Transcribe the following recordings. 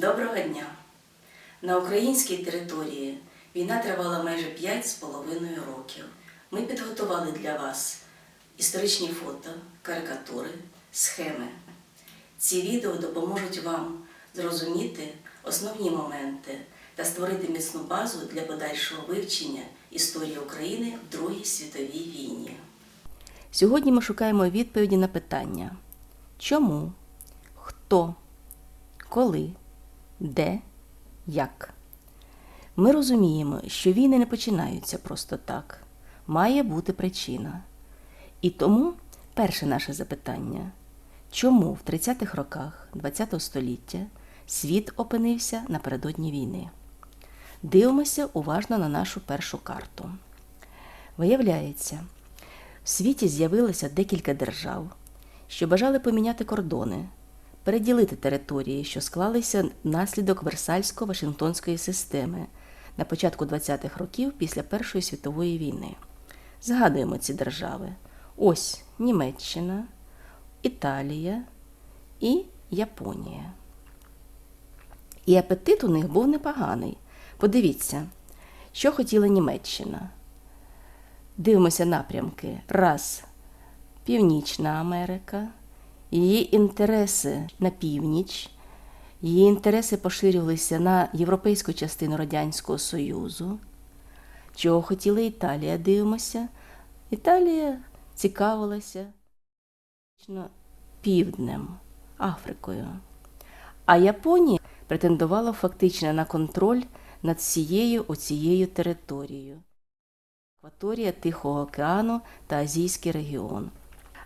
Доброго дня! На українській території війна тривала майже 5,5 років. Ми підготували для вас історичні фото, карикатури, схеми. Ці відео допоможуть вам зрозуміти основні моменти та створити міцну базу для подальшого вивчення історії України в Другій світовій війні. Сьогодні ми шукаємо відповіді на питання: чому, хто, коли, де, як. Ми розуміємо, що війни не починаються просто так. Має бути причина. І тому перше наше запитання: чому в 30-х роках ХХ століття світ опинився напередодні війни? Дивимося уважно на нашу першу карту. Виявляється, в світі з'явилося декілька держав, що бажали поміняти кордони, переділити території, що склалися внаслідок Версальсько-Вашингтонської системи на початку 20-х років після Першої світової війни. Згадуємо ці держави: ось Німеччина, Італія і Японія. І апетит у них був непоганий. Подивіться, що хотіла Німеччина. Дивимося напрямки. Раз Північна Америка, її інтереси на північ, її інтереси поширювалися на європейську частину Радянського Союзу. Чого хотіла Італія? Дивимося. Італія цікавилася півднем, Африкою. А Японія претендувала фактично на контроль над всією оцією територією. Акваторія Тихого океану та Азійський регіон.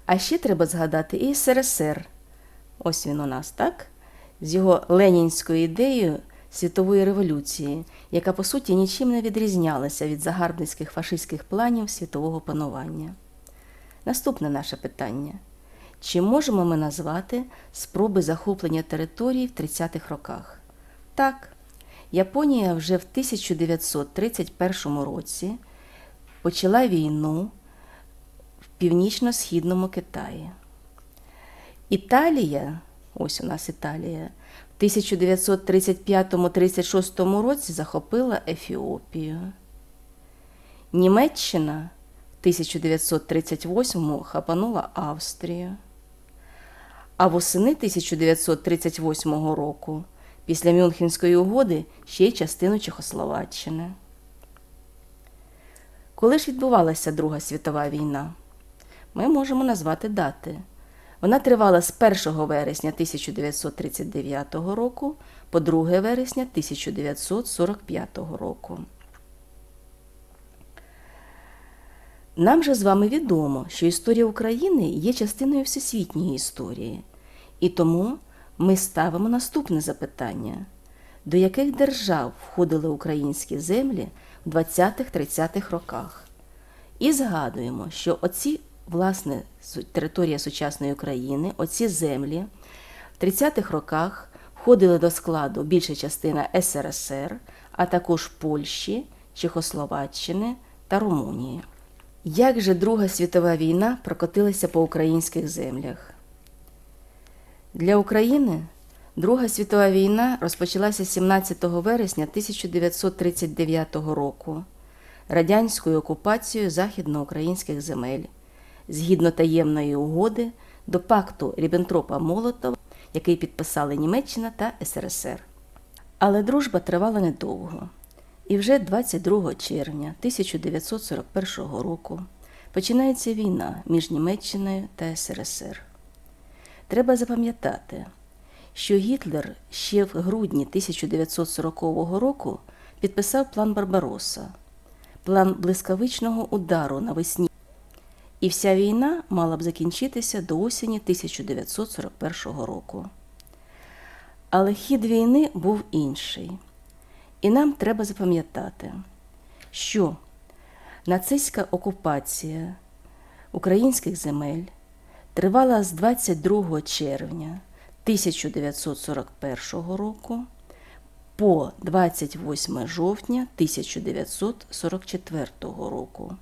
А ще треба згадати і СРСР. Ось він у нас, так? З його ленінською ідеєю світової революції, яка по суті нічим не відрізнялася від загарбницьких фашистських планів світового панування. Наступне наше питання: чи можемо ми назвати спроби захоплення території в 30-х роках? Так, Японія вже в 1931 році почала війну північно-східному Китаї. Італія, ось у нас Італія, в 1935-36 році захопила Ефіопію. Німеччина в 1938 хапанула Австрію. А восени 1938 року, після Мюнхенської угоди, ще й частину Чехословаччини. Коли ж відбувалася Друга світова війна? Ми можемо назвати дати. Вона тривала з 1 вересня 1939 року по 2 вересня 1945 року. Нам же з вами відомо, що історія України є частиною всесвітньої історії, і тому ми ставимо наступне запитання: до яких держав входили українські землі в 20-30-х роках? І згадуємо, що оці, власне, територія сучасної України, оці землі в 30-х роках входили до складу більша частина СРСР, а також Польщі, Чехословаччини та Румунії. Як же Друга світова війна прокотилася по українських землях? Для України Друга світова війна розпочалася 17 вересня 1939 року радянською окупацією західноукраїнських земель згідно таємної угоди до пакту Ріббентропа Молотова, який підписали Німеччина та СРСР. Але дружба тривала недовго. І вже 22 червня 1941 року починається війна між Німеччиною та СРСР. Треба запам'ятати, що Гітлер ще в грудні 1940 року підписав план Барбароса, план блискавичного удару навесні, і вся війна мала б закінчитися до осені 1941 року. Але хід війни був інший. І нам треба запам'ятати, що нацистська окупація українських земель тривала з 22 червня 1941 року по 28 жовтня 1944 року.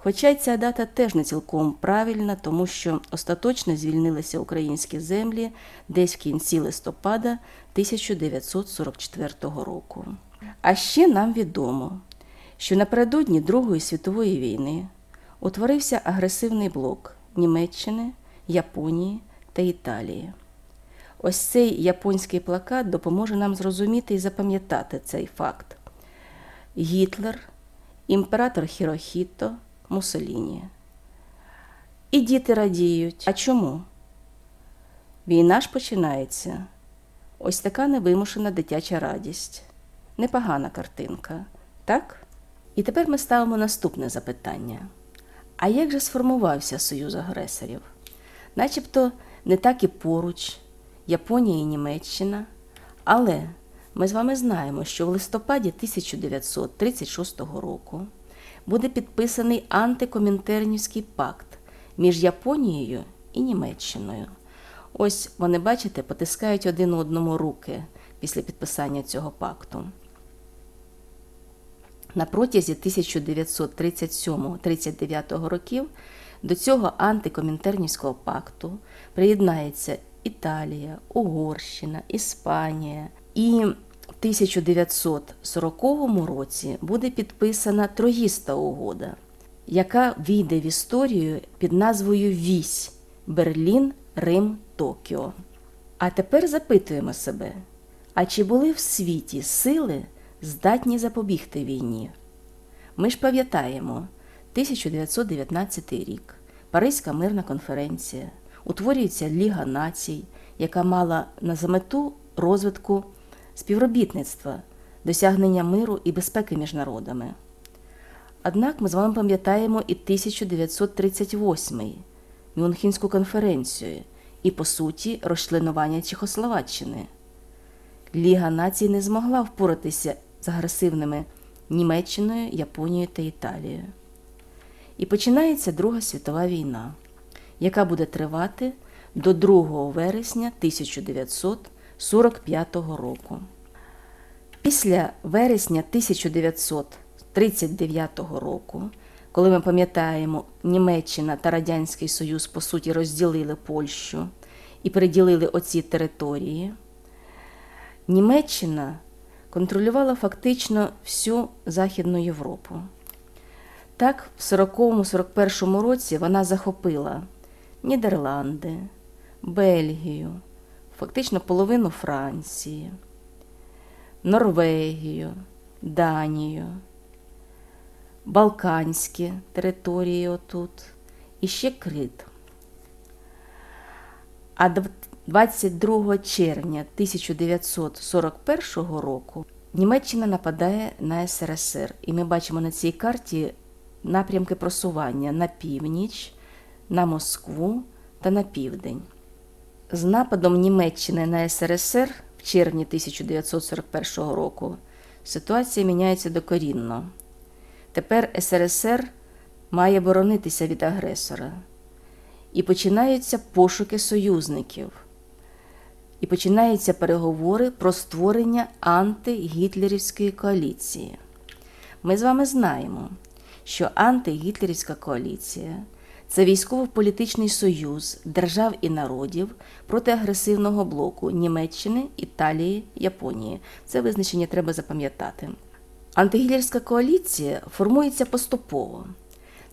Хоча ця дата теж не цілком правильна, тому що остаточно звільнилися українські землі десь в кінці листопада 1944 року. А ще нам відомо, що напередодні Другої світової війни утворився агресивний блок Німеччини, Японії та Італії. Ось цей японський плакат допоможе нам зрозуміти і запам'ятати цей факт. Гітлер, імператор Хірохіто, Муссоліні. І діти радіють. А чому? Війна ж починається. Ось така невимушена дитяча радість. Непогана картинка, так? І тепер ми ставимо наступне запитання. А як же сформувався Союз агресорів? Начебто не так і поруч Японія і Німеччина, але ми з вами знаємо, що в листопаді 1936 року буде підписаний антикомінтернівський пакт між Японією і Німеччиною. Ось вони, бачите, потискають один одному руки після підписання цього пакту. На протязі 1937-39 років до цього антикомінтернівського пакту приєднається Італія, Угорщина, Іспанія. І 1940 році буде підписана Троїста угода, яка війде в історію під назвою Вісь Берлін, Рим, Токіо. А тепер запитуємо себе: а чи були в світі сили, здатні запобігти війні? Ми ж пам'ятаємо 1919 рік, Паризька мирна конференція, утворюється Ліга націй, яка мала на мету розвитку співробітництва, досягнення миру і безпеки між народами. Однак ми з вами пам'ятаємо і 1938 Мюнхенську конференцію і, по суті, розчленування Чехословаччини. Ліга націй не змогла впоратися з агресивними Німеччиною, Японією та Італією. І починається Друга світова війна, яка буде тривати до 2 вересня 1945 року. Після вересня 1939 року, коли ми пам'ятаємо, Німеччина та Радянський Союз по суті розділили Польщу і приділили оці території, Німеччина контролювала фактично всю Західну Європу. Так, в 40-41 році вона захопила Нідерланди, Бельгію, фактично половину Франції, Норвегію, Данію, Балканські території отут і ще Крит. А 22 червня 1941 року Німеччина нападає на СРСР, і ми бачимо на цій карті напрямки просування на північ, на Москву та на південь. З нападом Німеччини на СРСР в червні 1941 року ситуація міняється докорінно. Тепер СРСР має боронитися від агресора. І починаються пошуки союзників. І починаються переговори про створення антигітлерівської коаліції. Ми з вами знаємо, що антигітлерівська коаліція це військово-політичний союз держав і народів проти агресивного блоку Німеччини, Італії, Японії. Це визначення треба запам'ятати. Антигітлерська коаліція формується поступово.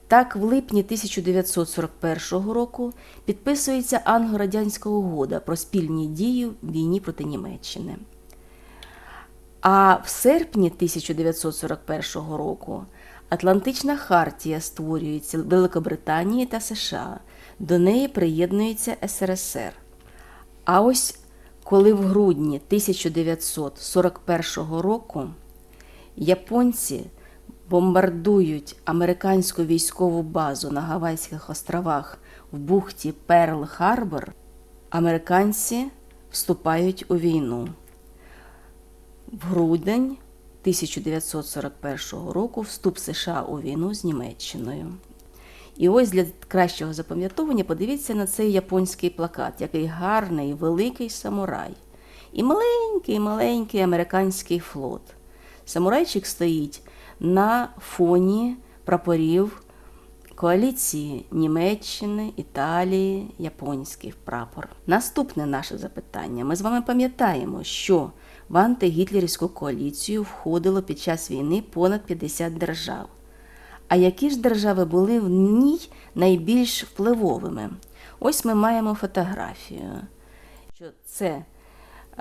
Так, в липні 1941 року підписується англо-радянська угода про спільні дії в війні проти Німеччини. А в серпні 1941 року Атлантична хартія створюється Великобританії та США. До неї приєднується СРСР. А ось коли в грудні 1941 року японці бомбардують американську військову базу на Гавайських островах в бухті Перл Харбор, американці вступають у війну. В грудень 1941 року вступ США у війну з Німеччиною. І ось для кращого запам'ятовування подивіться на цей японський плакат, який гарний, великий самурай. І маленький, маленький американський флот. Самурайчик стоїть на фоні прапорів коаліції Німеччини, Італії, японський прапор. Наступне наше запитання. Ми з вами пам'ятаємо, що в антигітлерівську коаліцію входило під час війни понад 50 держав. А які ж держави були в ній найбільш впливовими? Ось ми маємо фотографію, що це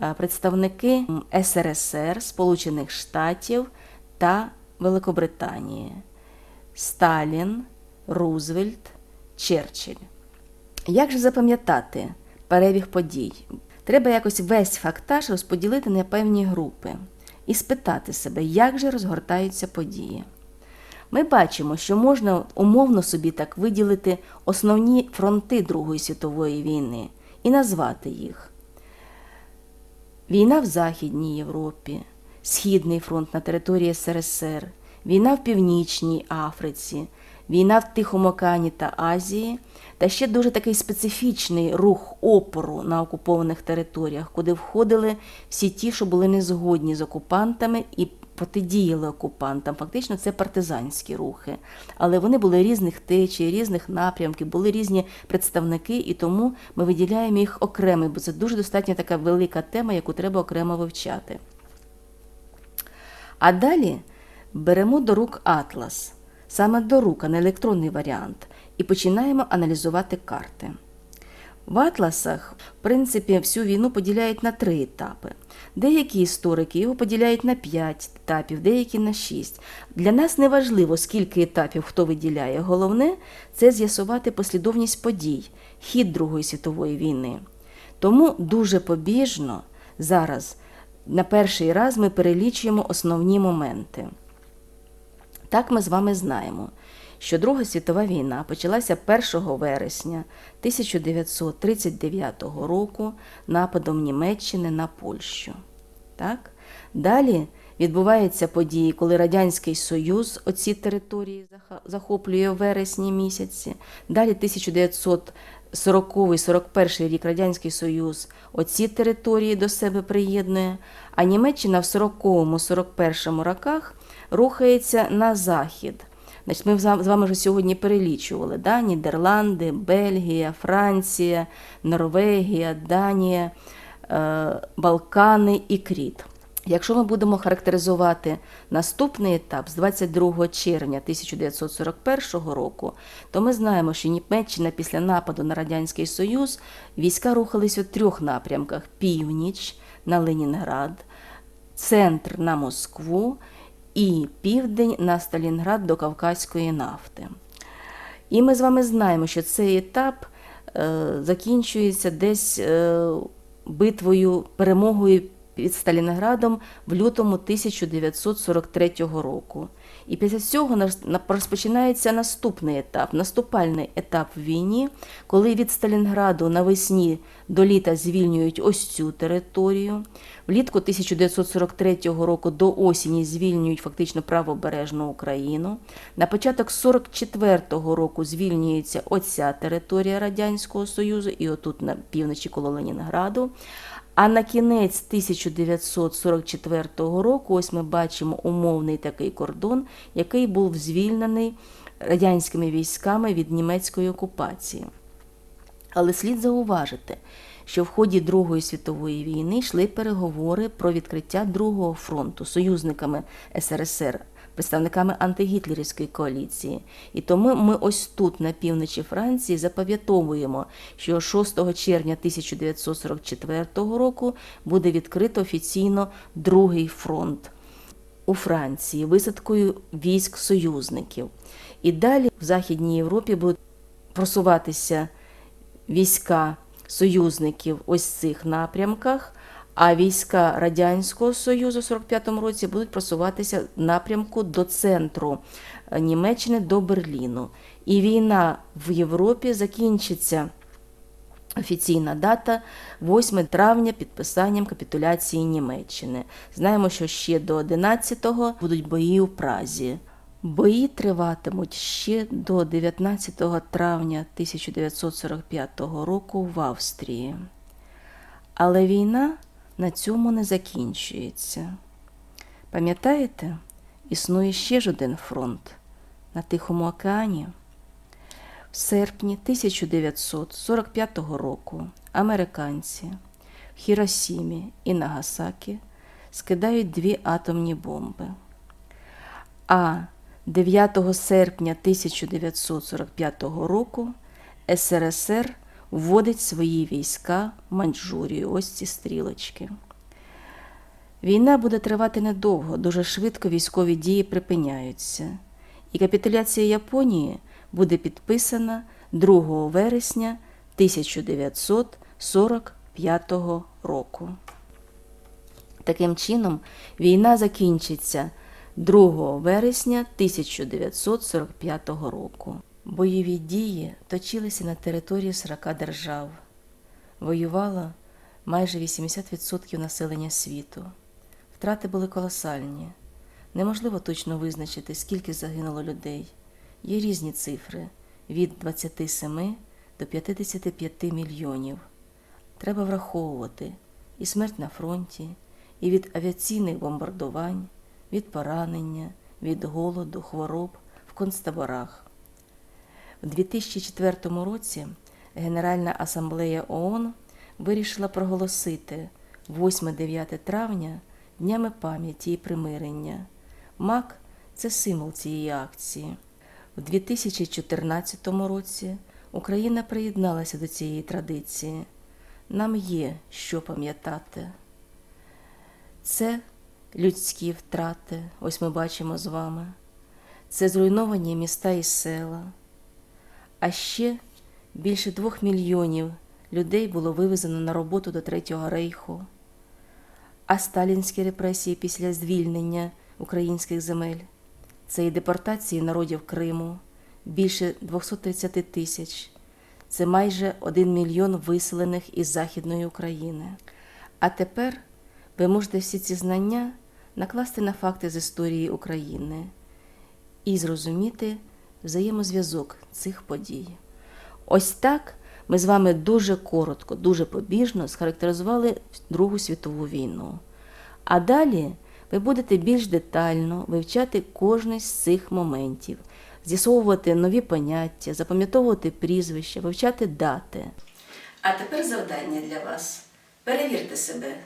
е, представники СРСР, Сполучених Штатів та Великобританії. Сталін, Рузвельт, Черчилль. Як же запам'ятати перебіг подій? Треба якось весь фактаж розподілити на певні групи і спитати себе, як же розгортаються події. Ми бачимо, що можна умовно собі так виділити основні фронти Другої світової війни і назвати їх. Війна в Західній Європі, Східний фронт на території СРСР, війна в Північній Африці, війна в Тихому океані та Азії, та ще дуже такий специфічний рух опору на окупованих територіях, куди входили всі ті, що були незгодні з окупантами і протидіяли окупантам. Фактично, це партизанські рухи. Але вони були різних течій, різних напрямків, були різні представники, і тому ми виділяємо їх окремо, бо це дуже достатньо така велика тема, яку треба окремо вивчати. А далі беремо до рук атлас, саме до рук, а не електронний варіант, і починаємо аналізувати карти. В атласах, в принципі, всю війну поділяють на три етапи. Деякі історики його поділяють на п'ять етапів, деякі на шість. Для нас не важливо, скільки етапів хто виділяє. Головне це з'ясувати послідовність подій, хід Другої світової війни. Тому дуже побіжно зараз на перший раз ми перелічуємо основні моменти. Так ми з вами знаємо, що Друга світова війна почалася 1 вересня 1939 року нападом Німеччини на Польщу. Так? Далі відбуваються події, коли Радянський Союз оці території захоплює в вересні місяці. Далі 1940-41 рік Радянський Союз оці території до себе приєднує, а Німеччина в 40-41 роках рухається на захід. Значить, Ми з вами вже сьогодні перелічували да? Нідерланди, Бельгія, Франція, Норвегія, Данія, е, Балкани і Кріт. Якщо ми будемо характеризувати наступний етап з 22 червня 1941 року, то ми знаємо, що Німеччина після нападу на Радянський Союз війська рухались у трьох напрямках: північ на Ленінград, центр на Москву і південь на Сталінград до Кавказької нафти. І ми з вами знаємо, що цей етап е, закінчується десь е, битвою, перемогою під Сталінградом в лютому 1943 року. І після цього розпочинається наступний етап, наступальний етап в війні, коли від Сталінграду навесні до літа звільнюють ось цю територію. Влітку 1943 року до осені звільнюють фактично правобережну Україну. На початок 44-го року звільнюється оця територія Радянського Союзу, і отут на півночі коло Ленінграду. А на кінець 1944 року ось ми бачимо умовний такий кордон, який був звільнений радянськими військами від німецької окупації. Але слід зауважити, що в ході Другої світової війни йшли переговори про відкриття Другого фронту союзниками СРСР представниками антигітлерівської коаліції. І тому ми ось тут, на півночі Франції, запам'ятовуємо, що 6 червня 1944 року буде відкрито офіційно другий фронт у Франції висадкою військ союзників. І далі в Західній Європі будуть просуватися війська союзників ось цих напрямках а війська Радянського Союзу в 45-му році будуть просуватися в напрямку до центру е, Німеччини до Берліну. І війна в Європі закінчиться. Офіційна дата 8 травня підписанням капітуляції Німеччини. Знаємо, що ще до 11-го будуть бої у Празі. Бої триватимуть ще до 19 травня 1945 року в Австрії. Але війна на цьому не закінчується. Пам'ятаєте, існує ще ж один фронт на Тихому океані. В серпні 1945 року американці в Хіросімі і Нагасакі скидають дві атомні бомби. А 9 серпня 1945 року СРСР вводить свої війська в Маньчжурію. Ось ці стрілочки. Війна буде тривати недовго, дуже швидко військові дії припиняються, і капітуляція Японії буде підписана 2 вересня 1945 року. Таким чином, війна закінчиться 2 вересня 1945 року. Бойові дії точилися на території 40 держав. Воювало майже 80% населення світу. Втрати були колосальні. Неможливо точно визначити, скільки загинуло людей. Є різні цифри від 27 до 55 мільйонів. Треба враховувати і смерть на фронті, і від авіаційних бомбардувань, від поранення, від голоду, хвороб в концтаборах. У 2004 році Генеральна асамблея ООН вирішила проголосити 8-9 травня днями пам'яті і примирення. МАК це символ цієї акції. У 2014 році Україна приєдналася до цієї традиції. Нам є що пам'ятати. Це людські втрати, ось ми бачимо з вами. Це зруйновані міста і села. А ще більше двох мільйонів людей було вивезено на роботу до Третього рейху. А сталінські репресії після звільнення українських земель це і депортації народів Криму більше 230 тисяч. Це майже 1 мільйон виселених із Західної України. А тепер ви можете всі ці знання накласти на факти з історії України і зрозуміти взаємозв'язок цих подій. Ось так ми з вами дуже коротко, дуже побіжно схарактеризували Другу світову війну. А далі ви будете більш детально вивчати кожний з цих моментів, з'ясовувати нові поняття, запам'ятовувати прізвища, вивчати дати. А тепер завдання для вас. Перевірте себе.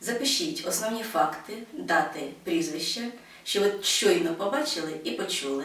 Запишіть основні факти, дати, прізвища, що ви щойно побачили і почули.